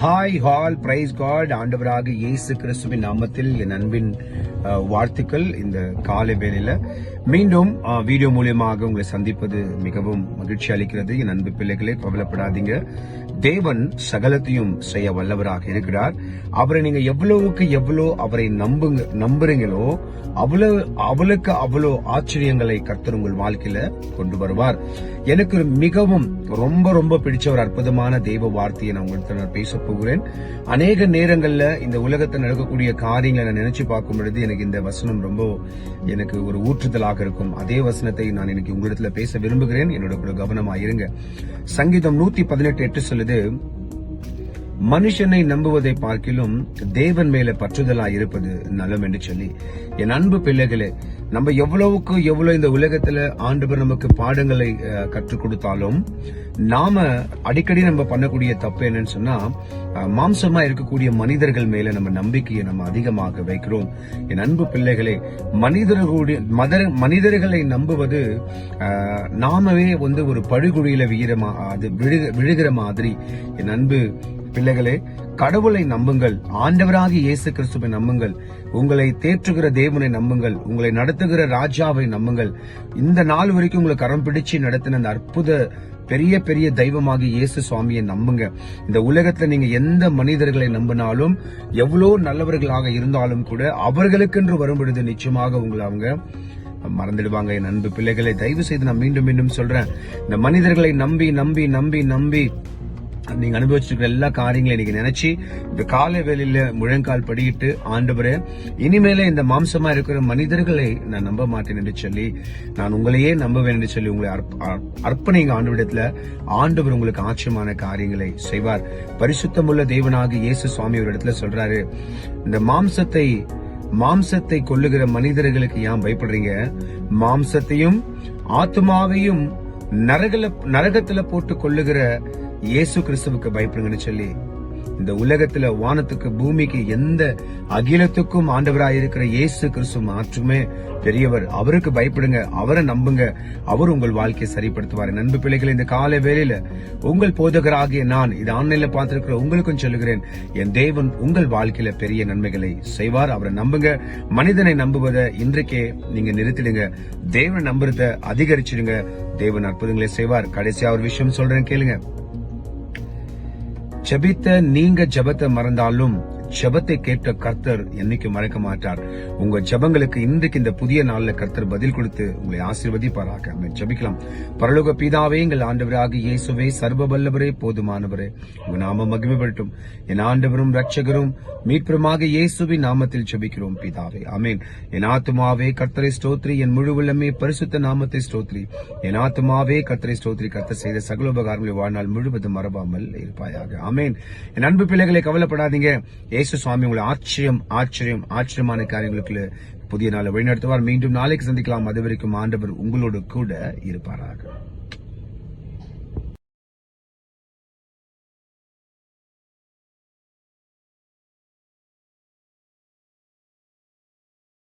Hi hall price God ஆண்டவராக இயேசு கிறிஸ்துவின் நாமத்தில் என் அன்பின் வாழ்த்துக்கள் இந்த காலை வேலையில மீண்டும் வீடியோ மூலியமாக உங்களை சந்திப்பது மிகவும் மகிழ்ச்சி அளிக்கிறது. என் அன்பு பிள்ளைகளே கவலைப்படாதீங்க. தேவன் சகலத்தையும் செய்ய வல்லவராக இருக்கிறார். அவரை நீங்க எவ்வளவுக்கு எவ்வளோ அவரை நம்புங்க நம்புறீங்களோ அவ்வளவு அவளுக்கு அவ்வளோ ஆச்சரியங்களை கர்த்தர் உங்கள் வாழ்க்கையில கொண்டு வருவார். எனக்கு மிகவும் ரொம்ப ரொம்ப பிடிச்ச ஒரு அற்புதமான தெய்வ வார்த்தையை நான் உங்கள்கிட்ட நான் பேச போகிறேன். அநேக நேரங்கள்ல இந்த உலகத்தில் நடக்கக்கூடிய காரியங்களை நான் நினைச்சு பார்க்கும் பொழுது எனக்கு இந்த வசனம் ரொம்ப எனக்கு ஒரு ஊற்றுதலாக இருக்கும். அதே வசனத்தை நான் இன்னைக்கு உங்களிடத்துல பேச விரும்புகிறேன். என்னோட கூட கவனமா இருங்க. சங்கீதம் நூத்தி பதினெட்டு எட்டு சொல்லுது மனுஷனை நம்புவதை பார்க்கிலும் தேவன் மேல பற்றுதலா இருப்பது நலம் என்று சொல்லி. என் அன்பு பிள்ளைகளே நம்ம எவ்வளவுக்கு எவ்வளவு இந்த உலகத்துல ஆண்டவர் நமக்கு பாடங்களை கற்றுக் கொடுத்தாலும் நாம அடிக்கடி நம்ம பண்ணக்கூடிய தப்பு என்னன்னு சொன்னா மாம்சமா இருக்கக்கூடிய மனிதர்கள் மேல நம்ம நம்பிக்கையை நம்ம அதிகமாக வைக்கிறோம். என் அன்பு பிள்ளைகளே மனிதர்களுடைய மதர் மனிதர்களை நம்புவது நாமவே வந்து ஒரு படுகுழியில வீரமா அது விழு விழுகிற மாதிரி. என் அன்பு பிள்ளைகளே கடவுளை நம்புங்கள் ஆண்டவராகிய இயேசு கிறிஸ்துவை நம்புங்கள் உங்களை தேற்றுகிற தேவனை நம்புங்கள் உங்களை நடத்துகிற ராஜாவை நம்புங்கள். இந்த நாள் வரைக்கும் உங்களை கரம் பிடிச்சு நடத்தின அந்த அற்புத பெரிய பெரிய தெய்வமாகி இயேசு சுவாமியை நம்புங்க. இந்த உலகத்துல நீங்க எந்த மனிதர்களை நம்பினாலும் எவ்வளோ நல்லவர்களாக இருந்தாலும் கூட அவர்களுக்கென்று வரும் பொழுது நிச்சயமாக உங்களை அவங்க மறந்துடுவாங்க. என் அன்பு பிள்ளைகளை தயவு செய்து நான் மீண்டும் மீண்டும் சொல்றேன். இந்த மனிதர்களை நம்பி நம்பி நம்பி நம்பி நீங்க அனுபவிச்சிருக்கிற எல்லா காரியங்களையும் நீங்க நினைச்சு இந்த காலை வேலையில முழங்கால் படியிட்டு ஆண்டவரே இனிமேல இந்த மாம்சமா இருக்கிற மனிதர்களை நான் நம்ப மாட்டேன் என்று சொல்லி நான் உங்களையே நம்புவேன் என்று சொல்லி உங்களை அர்ப்ப- அர்- அர்ப்பணிங்க ஆண்டவரிடத்துல. ஆண்டவர் உங்களுக்கு ஆச்சரியமான காரியங்களை செய்வார். பரிசுத்தமுள்ள தேவனாக இயேசு சுவாமி ஒரு இடத்துல சொல்றாரு இந்த மாம்சத்தை மாம்சத்தை கொல்லுகிற மனிதர்களுக்கு ஏன் பயப்படுறீங்க? மாம்சத்தையும் ஆத்மாவையும் நரகல நரகத்துல போட்டு கொள்ளுகிற இயேசு கிறிஸ்துவுக்கு பயப்படுங்கன்னு சொல்லி இந்த உலகத்துல வானத்துக்கு பூமிக்கு எந்த அகிலத்துக்கும் ஆண்டவராய் இருக்கிற இயேசு கிறிஸ்து மாற்றுமே பெரியவர். அவருக்கு பயப்படுங்க அவரை நம்புங்க. அவர் உங்கள் வாழ்க்கையை சரிப்படுத்துவார். நண்பு பிள்ளைகள் இந்த கால வேலையில உங்கள் போதகராகிய நான் இது ஆன்லைன்ல பார்த்திருக்கிற உங்களுக்கும் சொல்லுகிறேன் என் தேவன் உங்கள் வாழ்க்கையில பெரிய நன்மைகளை செய்வார். அவரை நம்புங்க. மனிதனை நம்புவதை இன்றைக்கே நீங்க நிறுத்திடுங்க. தேவனை நம்புறத அதிகரிச்சிடுங்க. தேவன் அற்புதங்களை செய்வார். கடைசியா ஒரு விஷயம் சொல்றேன் கேளுங்க. ஜபித்த நீங்க ஜெபத்தை மறந்தாலும் ஜபத்தை கேட்ட கர்த்தர் என்னைக்கு மறக்க மாட்டார். உங்க ஜெபங்களுக்கு இன்றைக்கு இந்த புதிய நாள்ல கர்த்தர் பதில் கொடுத்து உங்களை ஆசீர்வதிப்பாராக. ஜபிக்கலாம். பரலோக பீதாவே எங்கள் ஆண்டவராக இயேசுவே சர்வபல்லவரே போதுமானவரே உங்க நாம மகிமைப்படட்டும் என் ஆண்டவரும் ரட்சகரும் மீட்பருமாக இயேசுவின் நாமத்தில் ஜபிக்கிறோம் பிதாவே. அமேன் என் ஆத்துமாவே கர்த்தரை ஸ்தோத்ரி. என் முழு உள்ளமே பரிசுத்த நாமத்தை ஸ்தோத்ரி. என் ஆத்துமாவே கர்த்தரை ஸ்தோத்ரி. கர்த்தர் செய்த சகல உபகாரங்களை வாழ்நாள் முழுவதும் மறவாமல் இருப்பாயாக. அமேன் என் அன்பு பிள்ளைகளை கவலைப்படாதீங்க. இயேசு சுவாமி உங்களை ஆச்சரியம் ஆச்சரியம் ஆச்சரியமான காரியங்களுக்கு புதிய நாளை வழிநடத்துவார். மீண்டும் நாளைக்கு சந்திக்கலாம். அது வரைக்கும் ஆண்டவர் உங்களோடு கூட இருப்பாராக.